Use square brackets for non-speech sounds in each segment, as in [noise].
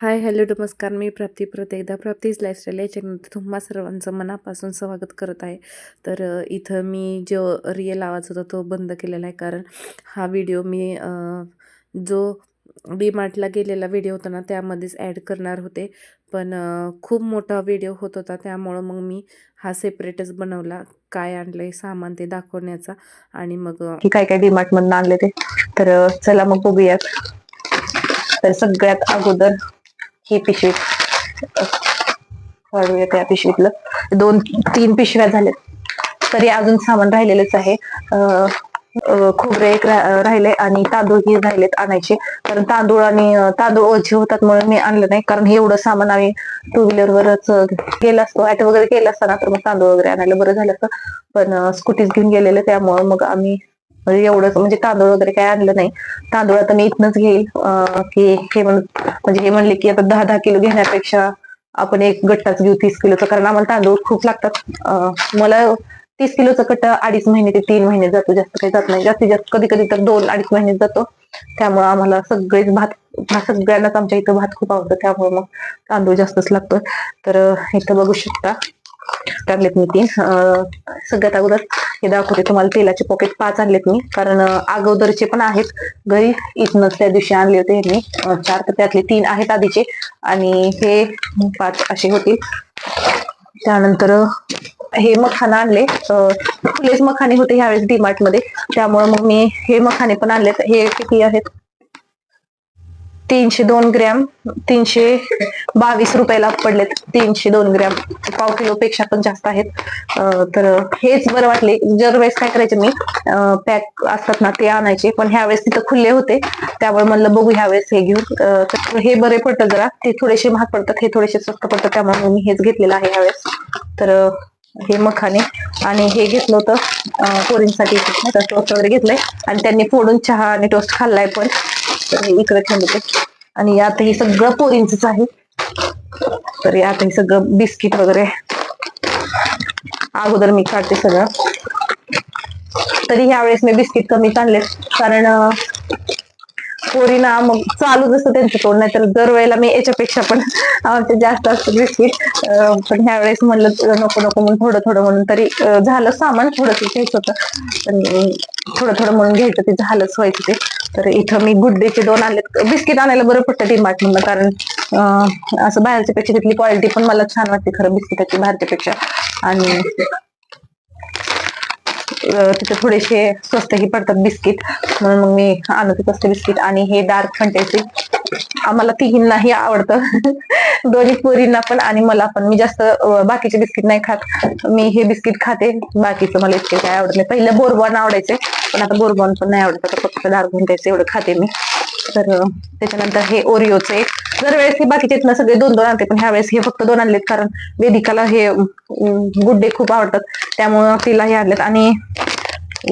Hi hello नमस्कार. मी प्राप्ती. परत एकदा प्राप्तीज लाईफस्टाईल या चॅनलमध्ये तुम्हा सर्वांचं मनापासून स्वागत करत आहे. तर इथं मी जो रिअल आवाज होता तो बंद केलेला आहे. कारण हा व्हिडिओ मी जो जो डीमार्टला गेलेला व्हिडिओ होता ना त्यामध्येच ॲड करणार होते. पण खूप मोठा व्हिडिओ होत होता. त्यामुळं मग मी हा सेपरेटच बनवला. काय आणलं आहे सामान ते दाखवण्याचा. आणि मग काय काय डी मधून आणले ते? तर चला मग बघूयात. तर सगळ्यात अगोदर ही पिशवी. काढूया त्या पिशवीतलं. दोन तीन पिशव्या झाल्यात. तरी अजून सामान राहिलेलंच आहे. खोबरे एक राहिले आणि तांदूळ ही राहिलेत आणायचे. कारण तांदूळ आणि तांदूळ ओझे होतात म्हणून मी आणलं नाही. कारण हे एवढं सामान आम्ही टू व्हीलर वरच अं, गेला असतो. ऑटो वगैरे केला असताना तर मग तांदूळ वगैरे आणायला बरं झालं असतं. पण स्कूटीच घेऊन गेलेलं त्यामुळे मग आम्ही म्हणजे एवढंच म्हणजे तांदूळ वगैरे काय आणलं नाही. तांदूळ आता मी इथनच घेईल. की हे म्हण म्हणजे हे म्हणले की आता दहा दहा किलो घेण्यापेक्षा आपण एक गट्टाच घेऊ तीस किलोचं. कारण आम्हाला तांदूळ खूप लागतात. मला तीस किलोचा कट्टा अडीच महिने ते तीन महिने जातो. जास्त काही जात नाही. जास्तीत जास्त कधी कधी तर दोन अडीच महिने जातो. त्यामुळे आम्हाला सगळेच भात सगळ्यांनाच आमच्या इथं भात खूप आवडतो. त्यामुळे मग तांदूळ जास्तच लागतो तर इथं बघू शकता. टाकलेत मी तीन. सगळ्यात अगोदर हे दाखवते तुम्हाला तेलाचे पॉकेट पाच आणलेत मी. कारण अगोदरचे पण आहेत. घरी इथनच त्या दिवशी आणले होते यांनी चार तर त्यातले तीन आहेत आधीचे. आणि हे पाच असे होतील त्यानंतर हे मखाना आणले. फुलेच मखाने होते ह्यावेळेस डीमार्टमध्ये. त्यामुळे मग मी हे मखाने पण आणलेत. हे किती आहेत? तीनशे दोन ग्रॅम तीनशे बावीस रुपयाला पडलेत. तीनशे दोन ग्रॅम. पाव किलो पेक्षा पण जास्त आहेत. तर हेच बरं वाटले. जर वेळेस काय करायचे मी पॅक असतात ना ते आणायचे. पण ह्या वेळेस तिथं खुले होते. त्यामुळे म्हणलं बघू ह्या वेळेस हे घेऊन. तर हे बरे पडतं जरा. ते थोडेसे महाग पडतात हे थोडेसे स्वस्त पडतात. त्यामुळे मी हेच घेतलेलं आहे ह्यावेळेस तर हे मखाने आणि हे घेतलं होतं पोरींसाठी. टोस्ट वगैरे घेतलंय. आणि त्यांनी फोडून चहा आणि टोस्ट खाल्लाय पण. तर हे इकडे ठेवलं आणि यात हे सगळं पोरींच आहे. तर यात हे सगळं बिस्किट वगैरे. अगोदर मी काढते सगळं. तरी ह्या वेळेस मी बिस्किट कमी आणले कारण पोरी पोरीना मग चालू जसं त्यांचं तोड नाही तर दरवेळेला मी याच्यापेक्षा पण जास्त असतं बिस्किट पण ह्या वेळेस म्हणलं नको नको म्हणून थोडं थोडं म्हणून. तरी झालं सामान थोडंसं घ्यायचं होतं. पण थोडं थोडं म्हणून घ्यायचं ते झालंच व्हायचं ते. तर इथं मी गुड्डेचे दोन आणलेत. बिस्किट आणायला बरं पडतं डीमार्ट म्हणलं कारण असं बाहेरच्या पेक्षा तिथली क्वालिटी पण मला छान वाटते खरं बिस्किटाची बाहेरच्या पेक्षा. आणि तिथे थोडेसे स्वस्तही पडतात बिस्किट. म्हणून मग मी आणते तसले बिस्किट आणि हे डार्क फंटेसी आम्हाला तिघींनाही आवडतं. [laughs] दोन्ही पोरींना पण आणि मला पण. मी जास्त बाकीचे बिस्किट नाही खात. मी हे बिस्किट खाते. बाकीचं मला इतके काय आवडत नाही. पहिलं बोरबॉन आवडायचे. पण आता बोरबॉन पण नाही आवडत. आता फक्त डार्क फंटेसी एवढं खाते मी. तर त्याच्यानंतर हे ओरिओचं एक दरवेळेस हे बाकीचे आहेत ना सगळे दोन दोन आणते पण ह्या वेळेस हे फक्त दोन आणलेत कारण वेदिकाला हे गुड्डे खूप आवडतात. त्यामुळं तिला हे आणलेत. आणि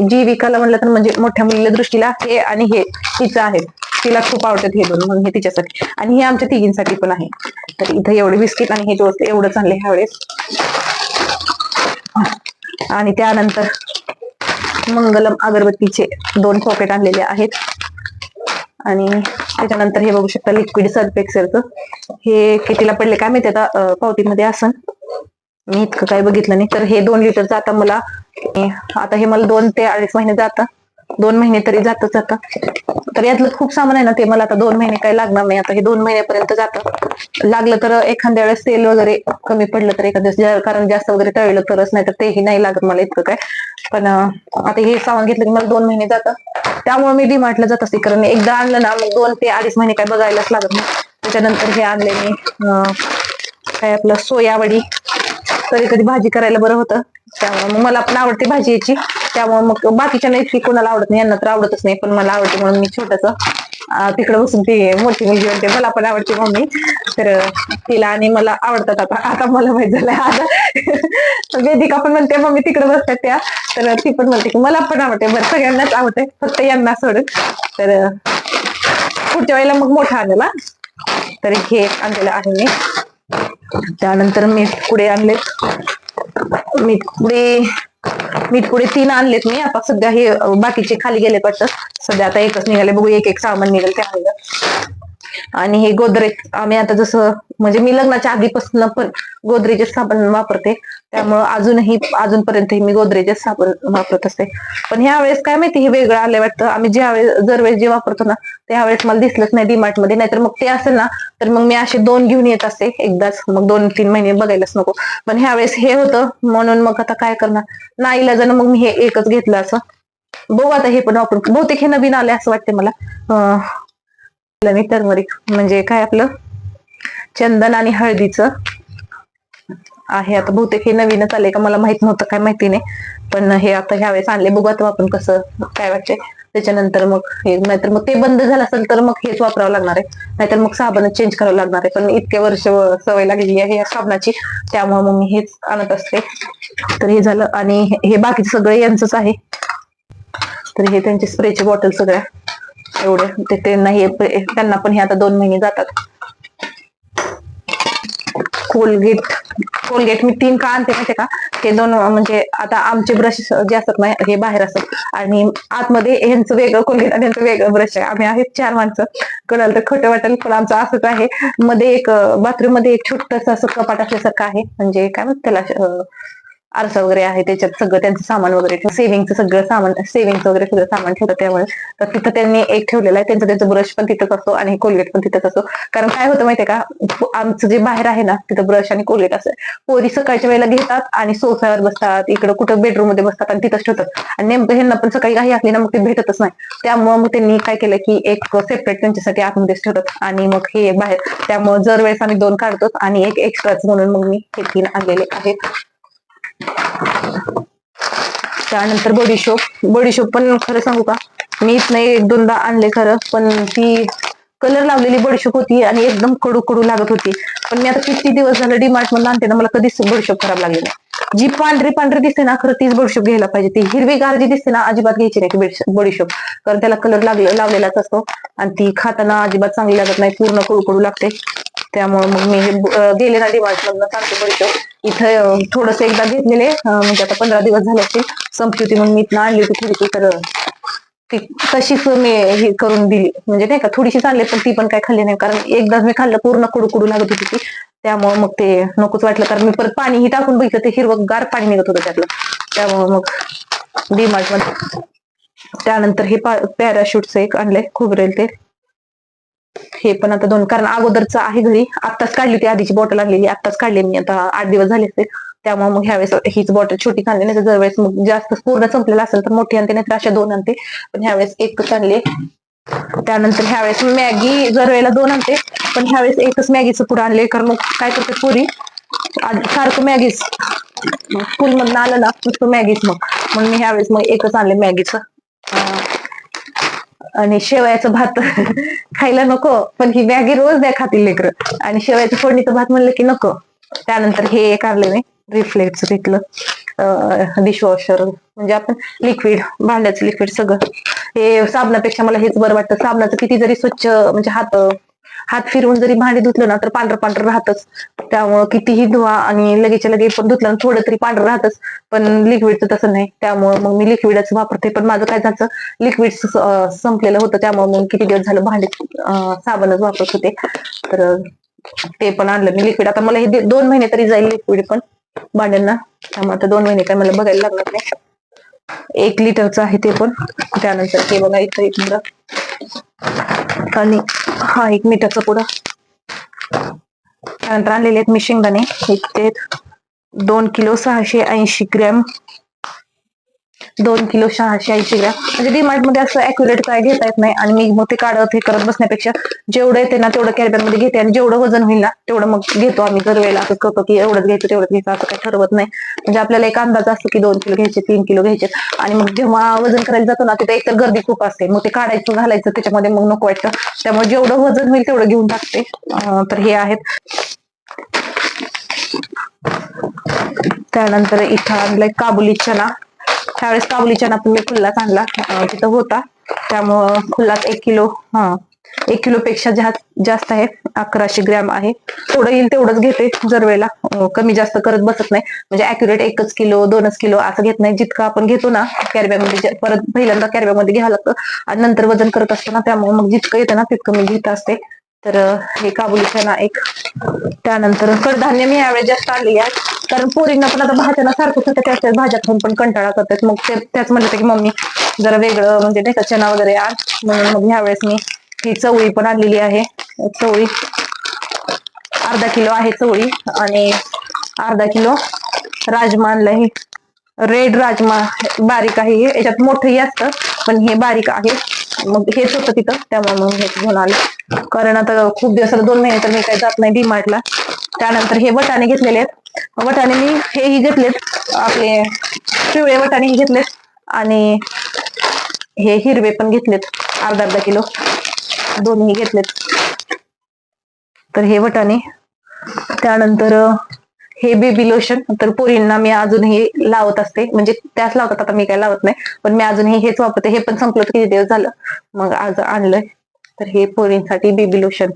जीविकाला म्हणलं तर म्हणजे मोठ्या मुलीला दृष्टीला हे आणि हे तिचं आहे. तिला खूप आवडतात हे दोन म्हणून हे तिच्यासाठी. आणि हे आमच्या तिघींसाठी पण आहे. तर इथं एवढे बिस्किट आणि हे टोस्ट एवढं आणले ह्यावेळेस. आणि त्यानंतर मंगलम अगरबत्तीचे दोन पॉकेट आणलेले आहेत. आणि त्याच्यानंतर हे बघू शकता लिक्विड सर्फ एक्सेलचं हे कितीला पडले काय माहिती आता पावतीमध्ये असन मी इतकं काही बघितलं नाही. तर हे दोन लिटरचं आता मला आता हे मला दोन ते अडीच महिने जातं. दोन महिने तरी जातच जातं तर यातलं खूप सामान आहे ना ते मला आता दोन महिने काही लागणार नाही. आता हे दोन महिन्यापर्यंत जातं. लागलं तर एखाद्या वेळेस तेल वगैरे कमी पडलं तर एखाद्या कारण जास्त वगैरे तळलं तरच नाही तर तेही नाही लागत मला इतकं काय. पण आता हे सामान घेतलं की मला दोन महिने जातं. त्यामुळे मी डीमार्टला जात असते. कारण एकदा आणलं ना मग दोन ते अडीच महिने काय बघायलाच लागत नाही. त्याच्यानंतर हे आणले मी काय आपलं सोयावडी. कधी कधी भाजी करायला बरं होतं. त्यामुळे मग मला पण आवडते भाजी याची. त्यामुळे मग बाकीच्या नाही इतकी कोणाला आवडत नाही यांना तर आवडतच नाही. पण मला आवडते म्हणून मी छोटस तिकडे बसून ती मोठी मुलगी म्हणते मला पण आवडते मम्मी. तर तिला आणि मला आवडतात आता. आता मला माहीत झालं आता. वेदिका पण म्हणते मम्मी तिकडे बसतात त्या. तर ती पण म्हणते की मला पण आवडते. बरं सगळ्यांनाच आवडते फक्त यांना सोडून. तर पुढच्या वेळेला मग मोठा आणला तर हे आणलेलं आहे मी. त्यानंतर मीठ पुढे आणलेत मीठ पुढे मीठ पुढे तीन आणलेत मी. आता सध्या हे बाकीचे खाली गेले वाटतं. सध्या आता एकच निघाले. बघू एक एक सामान निघेल त्या आणि हे गोदरेज आम्ही आता जसं म्हणजे मी लग्नाच्या आधीपासून पण गोदरेजच साबण वापरते. त्यामुळं अजूनही अजूनपर्यंत मी गोदरेजच साबण वापरत असते. पण ह्या वेळेस काय माहिती हे वेगळं आले वाटतं. आम्ही ज्या वेळेस दरवेळेस जे वापरतो ना त्यावेळेस मला दिसलंच नाही डीमार्टमध्ये नाहीतर मग ते असेल ना तर मग मी असे दोन घेऊन येत असते एकदाच. मग दोन तीन महिने बघायलाच नको. पण ह्या वेळेस हे होतं म्हणून मग आता काय करणार? नाही जण मग मी हे एकच घेतलं असं. बघू आता हे पण वापरून बहुतेक हे नवीन आले असं वाटते मला. अं टर्मरिक म्हणजे काय आपलं? चंदन आणि हळदीचं आहे. आता बहुतेक हे नवीनच आले का मला माहीत नव्हतं काय माहिती नाही. पण हे आता ह्या वेळेस आणले बघू आता आपण कसं काय वाटते त्याच्यानंतर मग हे नाहीतर मग ते बंद झालं असेल तर मग हेच वापरावं लागणार आहे. नाहीतर मग साबणच चेंज करावं लागणार आहे. पण इतके वर्ष सवय लागलेली आहे या साबणाची. त्यामुळे मग मी हेच आणत असते. तर हे झालं. आणि हे बाकीचं सगळं यांचंच आहे. तर हे त्यांचे स्प्रेचे बॉटल सगळ्या. एवढे. ते त्यांना हे त्यांना पण हे आता दोन महिने जातात. कोलगेट कोलगेट मी तीन का आणते माहितीये का? हे दोन म्हणजे आता आमचे ब्रश जे असतात ना हे बाहेर असतात. आणि आतमध्ये ह्यांचं वेगळं कोलगेट आणि ह्यांचं वेगळं ब्रश आहे. आम्ही आहेत चार माणसं. कळाल तर खोटं वाटेल पण आमचं असंच आहे. मध्ये एक बाथरूममध्ये एक छोटस असं कपाट असल्यासारखं आहे. म्हणजे काय म्हणतात त्याला आरसा वगैरे आहे त्याच्यात सगळं त्यांचं सामान वगैरे सेव्हिंगचं सगळं सामान सेव्हिंगचं वगैरे सगळं सामान ठेवतं त्यामुळे. तर तिथं त्यांनी एक ठेवलेलं आहे त्यांचं त्यांचं ब्रश पण तिथंच असतो आणि कोलगेट पण तिथंच असतो. कारण काय होतं माहितीये का आमचं जे बाहेर आहे ना तिथं ब्रश आणि कोलगेट असं पोरी सकाळच्या वेळेला घेतात आणि सोफ्यावर बसतात इकडं कुठं बेडरूममध्ये बसतात आणि तिथंच ठेवतात. आणि नेमकं ह्यांना पण सकाळी काही असली ना मग ते भेटतच नाही. त्यामुळे मग त्यांनी काय केलं की एक सेपरेट त्यांच्यासाठी आतमध्येच ठेवतात आणि मग हे बाहेर. त्यामुळे जर वेळेस आम्ही दोन काढतो आणि एक एक्स्ट्राच म्हणून मग मी हे तीन आणलेले आहेत. त्यानंतर बडीशोप बडीशोप पण खरं सांगू का? मी इथनं एक दोनदा आणले खरं पण ती कलर लावलेली बडीशोप होती आणि एकदम कडू कडू लागत होती. पण मी आता किती दिवस झालं डीमार्ट मधून आणते ना मला कधीच बडीशोप खराब लागली नाही. जी पांढरी पांढरी दिसते ना खरं तीच बडीशोप घ्यायला पाहिजे. ती हिरवीगार जी दिसते ना अजिबात घ्यायची नाही बडीशोप कारण त्याला कलर लागले लावलेलाच असतो. आणि ती खाताना अजिबात चांगली लागत नाही पूर्ण कडू कडू लागते. त्यामुळे मग मी गेले ना डिमार्ट सांगतो इथं थोडस एकदा घेतलेले म्हणजे आता पंधरा दिवस झाले असतील. संपली होती म्हणून मी इथं आणली होती थोडीशी तर ती तशीच मी हे करून दिली. म्हणजे नाही का थोडीशीच आणली पण ती पण काय खाल्ली नाही. कारण एकदाच मी खाल्लं पूर्ण कुडू कुडू लागत होती ती. त्यामुळे मग ते नकोच वाटलं. कारण मी परत पाणीही टाकून बघितलं ते हिरवं गार पाणी निघत होतं त्यातलं. त्यामुळे मग डीमार्टमध्ये त्यानंतर हे पॅराशूटचं एक आणलंय खोबरेल ते हे पण आता दोन कारण अगोदरचं आहे घरी आत्ताच काढली होती आधीची बॉटल आणलेली आत्ताच काढली मी आता आठ दिवस झाले असते त्यामुळे मग ह्यावेळेस हीच बॉटल छोटी आणली नाही तर वेळेस मग जास्त पूर्ण संपलेलं असेल तर मोठी आणते नाही तर अशा दोन आणते. पण ह्यावेळेस एकच आणले. त्यानंतर ह्यावेळेस मॅगी जर वेळेला दोन आणते पण ह्यावेळेस एकच मॅगीचं पुढे आणले कारण मग काय करते पुरी? सारखं मॅगीच. स्कूलमधनं आलं ना नुसतं मॅगीच मग. म्हणून मी ह्यावेळेस मग एकच आणले मॅगीचं. आणि शेवयाचं भात [laughs] खायला नको पण ही मॅगी रोज द्या खातील लेकरं. आणि शेवयाचं फोडणीचं भात म्हणलं की नको. त्यानंतर हे एक आणलं मी रिफ्लेक्ट घेतलं. डिशवॉशर म्हणजे आपण लिक्विड भांड्याचं लिक्विड सगळं. हे साबणापेक्षा मला हेच बरं वाटतं. साबणाचं किती जरी स्वच्छ म्हणजे हात हात फिरवून जरी भांडी धुतलं ना तर पांढरं पांढरं राहतच. त्यामुळं कितीही धुवा आणि लगेचच्या लगे पण धुतलं ना थोडं तरी पांढरं राहतच. पण लिक्विडचं तसं नाही. त्यामुळं मग मी लिक्विडच वापरते. पण माझं काय झालं लिक्विड संपलेलं होतं. त्यामुळे मग किती दिवस झालं भांडी साबणच वापरत होते. तर ते पण आणलं मी लिक्विड आता मला हे दोन महिने तरी जाईल लिक्विड पण भांड्यांना. त्यामुळे आता दोन महिने काय मला बघायला लागणार नाही. एक लिटरचं आहे ते पण. त्यानंतर ते बघा इथं एक मिनिट आणि हा एक मिठाचा पुडा. त्यानंतर आणलेले आहेत मी शेंगदाणे एक ते दोन किलो सहाशे ऐंशी ग्रॅम. दोन किलो सहाशे ऐंशी ग्रॅम. म्हणजे डीमार्टमध्ये असं अॅक्युरेट काय घेता येत नाही. आणि मी मग ते काढत हे करत बसण्यापेक्षा जेवढं येते ना तेवढं कॅरेबॅगमध्ये घेते. आणि जेवढं वजन होईल ना तेवढं मग घेतो आम्ही दरवेळेला. असं करतो की एवढंच घ्यायचं तेवढंच घ्यायचं. असं काही ठरवत नाही. म्हणजे आपल्याला एक अंदाज असतो की दोन किलो घ्यायचे तीन किलो घ्यायचे. आणि मग जेव्हा वजन करायला जातो ना तिथे एकतर गर्दी खूप असते. मग ते काढायचं घालायचं त्याच्यामध्ये मग नको वाटतं. त्यामुळे जेवढं वजन होईल तेवढं घेऊन टाकते. तर हे आहेत. त्यानंतर इथं आणलाय काबुली चना. त्यावेळेस काबुली चना पण मी खुल्लाच आणला तिथं होता. त्यामुळं खुल्लाच एक किलो हा एक किलो पेक्षा जास्त आहे अकराशे ग्रॅम आहे. थोडं येईल तेवढंच घेते जर वेळेला कमी जास्त करत बसत नाही. म्हणजे अॅक्युरेट एकच किलो दोनच किलो असं घेत नाही. जितकं आपण घेतो ना कॅरब्यामध्ये परत पहिल्यांदा कॅरब्यामध्ये घ्यावं लागतं. आणि नंतर वजन करत असतो ना त्यामुळे मग जितकं येतं ना तितकं मी घेत असते. तर हे काबुली चना एक त्यानंतर कडधान्य मी यावेळी जास्त आणली आहे. कारण पोरींना पण आता भाज्यांना सारखं सारखं त्याच्या भाज्या खाऊन पण कंटाळा करतात. मग ते त्याच म्हणत की मम्मी जरा वेगळं म्हणजे नाही का चना वगैरे आण. म्हणून मग ह्यावेळेस मी ही चवळी पण आणलेली आहे. चवळी अर्धा किलो आहे चवळी आणि अर्धा किलो राजमा आणलाय. रेड राजमा बारीक आहे. हे याच्यात मोठंही असतं पण हे बारीक आहे. मग हेच होतं तिथं त्यामुळे मग हे घेऊन आले. कारण आता खूप दिवस दोन महिने तर मी काही जात नाही डीमार्टला त्यानंतर हे वटाणे घेतलेले आहेत. वटाणे मी हेही घेतलेत. आपले पिवळे वटाणे घेतलेत. आणि हे हिरवे पण घेतलेत. अर्धा अर्धा किलो. दोन्ही घेतलेत. तर हे वटाणे. त्यानंतर हे बेबी लोशन तर पोरींना मी अजूनही लावत असते. म्हणजे त्याच लावतात आता मी काय लावत नाही. पण मी अजूनही हेच वापरते. हे पण संपलं किती दिवस झालं? मग आज आणलंय. तर हे पोरींसाठी बेबी लोशन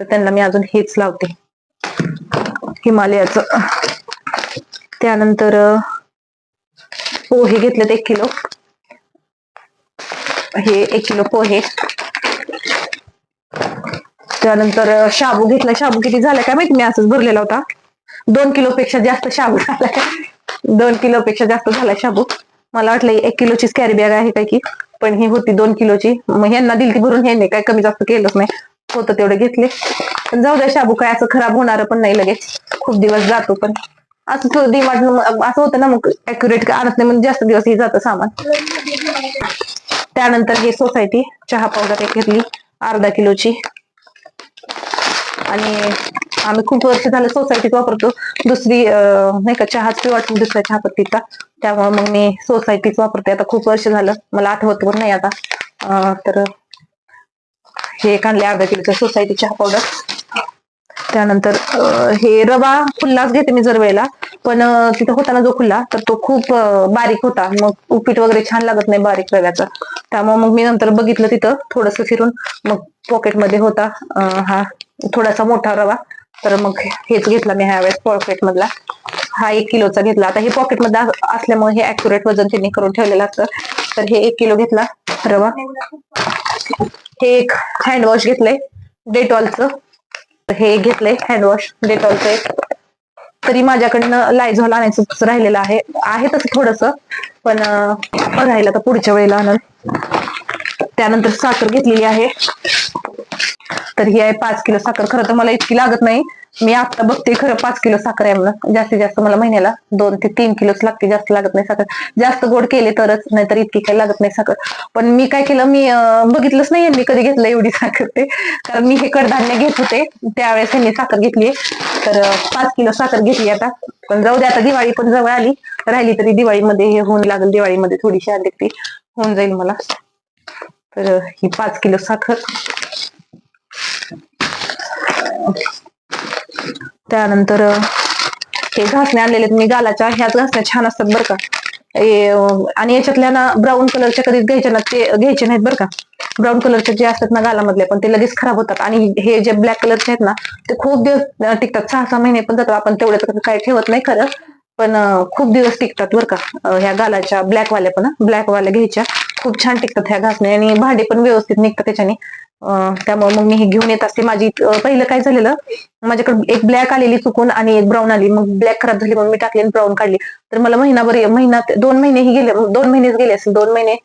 तर त्यांना मी अजून हेच लावते. हिमालयाचं. त्यानंतर पोहे घेतलेत एक किलो. हे एक किलो पोहे. त्यानंतर शाबू घेतला शाबू किती झाला काय माहिती? मी असंच भरलेला होता. दोन किलोपेक्षा जास्त शाबू झालाय. दोन किलोपेक्षा जास्त झालाय शाबू. मला वाटलं एक किलोचीच कॅरी बॅग आहे काय की पण ही होती दोन किलोची. मग ह्यांना दिली ती भरून ह्यांनी काय कमी जास्त केलंच नाही. होतं तेवढे घेतले. पण जाऊ द्या शाबू काय असं खराब होणार पण नाही लगेच. खूप दिवस जातो पण. असं थोडं डिमार्ट असं होतं ना मग अॅक्युरेट आणत नाही म्हणजे जास्त दिवस हे जातं सामान. त्यानंतर हे सोसायटी चहा पावडर एक घेतली अर्धा किलोची. आणि आम्ही खूप वर्ष झालं सोसायटीत वापरतो. दुसरी नाही का चहाच पिऊ वाटून दुसऱ्या चहापत्तीचा त्यामुळे मग मी सोसायटीच वापरते. आता खूप वर्ष झालं. मला आठवत पण नाही आता. तर हे एक आणले अर्धा किलोचं सोसायटी चहा पावडर त्यानंतर हे रवा खुल्लाच घेते मी जर वेळेला पण तिथं होता ना जो खुल्ला तर तो खूप बारीक होता. मग उपीट वगैरे छान लागत नाही बारीक रव्याचा. त्यामुळे मग मी नंतर बघितलं तिथं थोडस फिरून. मग पॉकेटमध्ये होता हा थोडासा मोठा रवा. तर मग हेच घेतला मी ह्या वेळेस पॉकेट मधला. हा एक किलोचा घेतला. आता हे पॉकेटमध्ये असल्यामुळे हे अॅक्युरेट वजन त्यांनी करून ठेवलेलं असतं. तर हे एक किलो घेतला. रवा. हे एक हँडवॉश घेतलंय. डेटॉलचं हे एक घेतलंय हँडवॉश डेटॉलचं एक. तरी माझ्याकडनं लायझॉल आणायचं राहिलेलं आहे. आहे तसं थोडस. पण राहिलं तर पुढच्या वेळेला आणल त्यानंतर साखर घेतलेली आहे. तर ही आहे पाच किलो साखर. खरं तर मला इतकी लागत नाही. मी आता बघते खरं पाच किलो साखर आहे म्हणून. जास्तीत जास्त मला महिन्याला दोन ते तीन किलोच लागते जास्त लागत नाही साखर. जास्त गोड केले तरच नाहीतर इतकी काही लागत नाही साखर. पण मी काय केलं मी बघितलंच नाही मी कधी घेतलं एवढी साखर ते. कारण मी हे कडधान्य घेत होते. त्यावेळेस यांनी साखर घेतली तर पाच किलो साखर घेतली आता. पण जाऊ दे आता दिवाळी पण जवळ आली. राहिली तरी दिवाळीमध्ये हे होऊन लागेल. दिवाळीमध्ये थोडीशी आणली ती होऊन जाईल मला. तर ही पाच किलो साखर. त्यानंतर हे घासण्या आणलेले आहेत मी गालाच्या. ह्याच घासण्या छान असतात बरं का. आणि याच्यातल्या ना ब्राऊन कलरच्या कधीच घ्यायच्या ना ते घ्यायचे नाहीत बरं का. ब्राऊन कलरचे जे असतात ना गालामधले पण ते लगेच खराब होतात. आणि हे जे ब्लॅक कलरचे आहेत ना ते खूप दिवस टिकतात. सहा सहा महिने पण जातात. आपण तेवढे तर काही ठेवत नाही खरं. पण खूप दिवस टिकतात बरं का. ह्या गालाच्या ब्लॅकवाल्या पण ब्लॅकवाल्या घ्यायच्या. खूप छान टिकतात ह्या घासण्या आणि भांडे पण व्यवस्थित निघतात त्याच्याने. त्यामुळे मग मी हे घेऊन येत असते. माझी पहिलं काय झालेलं माझ्याकडे एक ब्लॅक आलेली चुकून आणि एक ब्राऊन आली. मग ब्लॅक खराब झाली मग मी टाकली आणि ब्राऊन काढली. तर मला महिनाभर महिना दोन महिनेही गेले दोन महिनेच गेले असेल. दोन महिने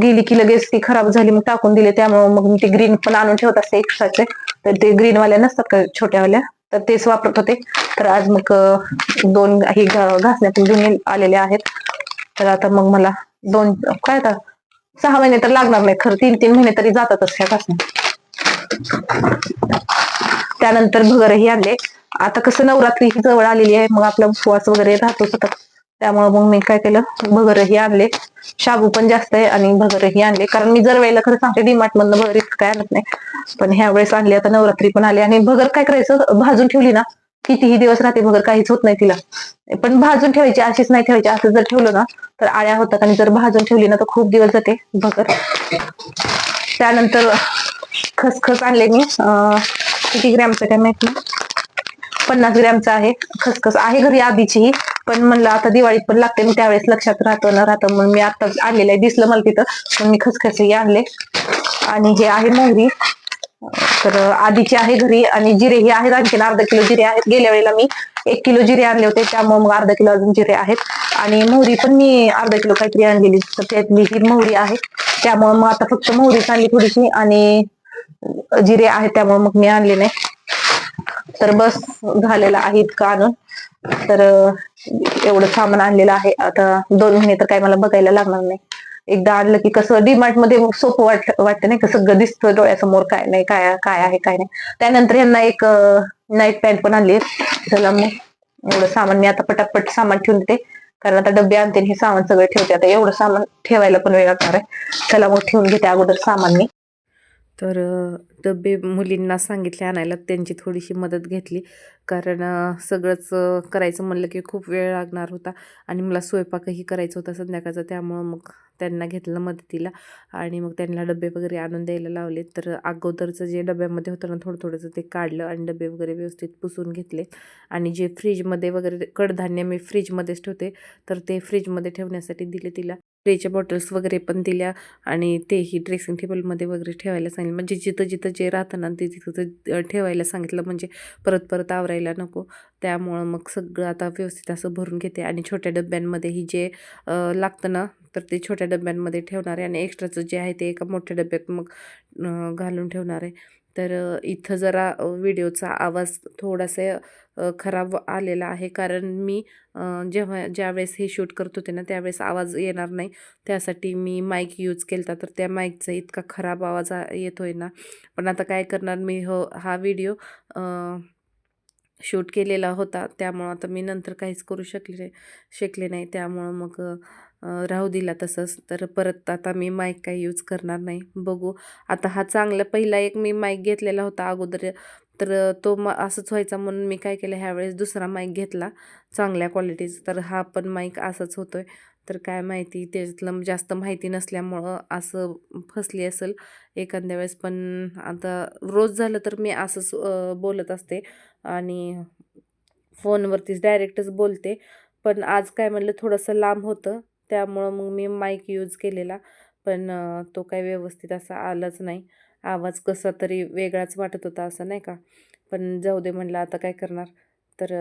गेली की लगेच ती खराब झाली मग टाकून दिले. त्यामुळे मग मी ते ग्रीन पण आणून ठेवत असते एक्स्ट्राचे तर ते ग्रीन वाल्या नसतात का छोट्यावाल्या? तर तेच वापरत होते. तर आज मग दोन हे घासण्यातून घेऊन आलेले आहेत. तर आता मग मला दोन काय आता? सहा महिने तर लागणार नाही खरं तीन तीन महिने तरी जातातच ह्या त्यानंतर भगरही आणले. आता कसं नवरात्री ही जवळ आलेली आहे मग आपला उपवास वगैरे राहतो सतत त्यामुळे मग मी काय केलं भगरही आणले. शाबू पण जास्त आहे आणि भगरही आणले. कारण मी जर वेळेला खरं सांगते डीमार्ट मधनं भगर इतकं काय आणत नाही. पण ह्या वेळेस आणले आता नवरात्री पण आले. आणि भगर काय करायचं भाजून ठेवली ना कितीही दिवस राहते बघर काहीच होत नाही तिला. पण भाजून ठेवायची अशीच नाही ठेवायची असं जर ठेवलं ना तर आळ्या होतात आणि जर भाजून ठेवली ना तर खूप दिवस जाते बघर त्यानंतर खसखस आणले मी. किती ग्रॅमचं काय माहीत नाही. पन्नास ग्रॅमचं आहे. खसखस आहे घरी आधीचीही पण म्हणलं आता दिवाळीत पण लागते मी त्यावेळेस लक्षात राहतो ना राहतं म्हणून मी आता आणलेलं आहे. दिसलं मला तिथं म्हणून मी खसखसही आणले. आणि हे आहे मोहरी. तर आधीचे आहे घरी आणि जिरे हे आहेत आणखीन अर्धा किलो जिरे आहेत. गेल्या वेळेला मी एक किलो जिरे आणले होते त्यामुळे मग अर्धा किलो अजून जिरे आहेत. आणि मोहरी पण मी अर्धा किलो काहीतरी आणलेली तर त्यातली ही मोहरी आहे. त्यामुळे मग आता फक्त मोहरीच आणली थोडीशी आणि जिरे आहेत त्यामुळे मग मी आणले नाही. तर बस झालेला आहे इतकं आणून. तर एवढं सामान आणलेलं आहे. आता दोन महिने तर काय मला बघायला लागणार नाही. एकदा आणलं की कसं डीमार्टमध्ये सोपं वाट वाटतं नाही कसं सगळं दिसतं डोळ्यासमोर काय नाही काय काय आहे काय नाही. त्यानंतर यांना एक नाईट पॅन्ट पण आणली. चला मग एवढं सामान मी आता पटापट सामान ठेवून देते. कारण आता डबे आणते हे सामान सगळं ठेवते. आता एवढं सामान ठेवायला पण वेळ लागणार आहे. चला मग ठेवून घेते अगोदर सामान मी. तर डबे मुलींना सांगितले आणायला त्यांची थोडीशी मदत घेतली. कारण सगळंच करायचं म्हणलं की खूप वेळ लागणार होता आणि मला स्वयंपाकही करायचा होता संध्याकाळचा त्यामुळं मग त्यांना घेतलं मदतीला आणि मग त्यांना डबे वगैरे आणून द्यायला लावले. तर अगोदरचं जे डब्यामध्ये होतं ना थोडं थोडंसं ते काढलं आणि डबे वगैरे व्यवस्थित पुसून घेतले. आणि जे फ्रीजमध्ये वगैरे कडधान्य मी फ्रीजमध्येच ठेवते. तर ते फ्रीजमध्ये ठेवण्यासाठी दिले तिला. स्प्रेच्या बॉटल्स वगैरे पण दिल्या आणि तेही ड्रेसिंग टेबलमध्ये वगैरे ठेवायला सांगितलं. म्हणजे जिथं जिथं जे राहतं ना ते तिथं ठेवायला सांगितलं. म्हणजे परत परत आवरायला नको. त्यामुळं मग सगळं आता व्यवस्थित असं भरून घेते. आणि छोट्या डब्यांमध्येही जे लागतं ना तर ते छोट्या डब्यांमध्ये ठेवणार आहे. आणि एक्स्ट्राचं जे आहे ते एका मोठ्या डब्यात मग घालून ठेवणार आहे. तर इथं जरा व्हिडिओचा आवाज थोडासा खराब आलेला आहे. कारण मी जेव्हा ज्यावेळेस हे शूट करत होते ना त्यावेळेस आवाज येणार नाही. त्यासाठी मी माईक यूज केला तर त्या माईकचा इतका खराब आवाज येतो आहे ना. पण आता काय करणार मी? हो हा व्हिडिओ शूट केलेला होता. त्यामुळं आता मी नंतर काहीच करू शकले शकले नाही. त्यामुळं मग राहू दिला तसंच. तर परत आता मी माईक काही यूज करणार नाही. बघू. आता हा चांगला पहिला एक मी माईक घेतलेला होता अगोदर. तर तो म असंच व्हायचा म्हणून मी काय केलं ह्यावेळेस दुसरा माईक घेतला. चांगल्या क्वालिटीचा तर हा पण माईक असाच आहे तर काय माहिती त्याच्यातलं जास्त माहिती नसल्यामुळं असं फसली असेल. एखाद्या वेळेस पण आता रोज झालं तर मी असंच बोलत असते. आणि फोनवरतीच डायरेक्टच बोलते. पण आज काय म्हणलं थोडंसं लांब होतं. त्यामुळं मग मी माईक यूज केलेला. पण तो काही व्यवस्थित असा आलाच नाही. आवाज कसा तरी वेगळाच वाटत होता असं नाही का? पण जाऊ दे म्हणलं आता काय करणार? तर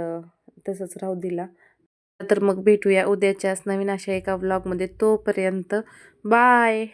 तसंच राहू दिला. तर मग भेटूया उद्याच्याच नवीन अशा एका व्लॉगमध्ये तोपर्यंत बाय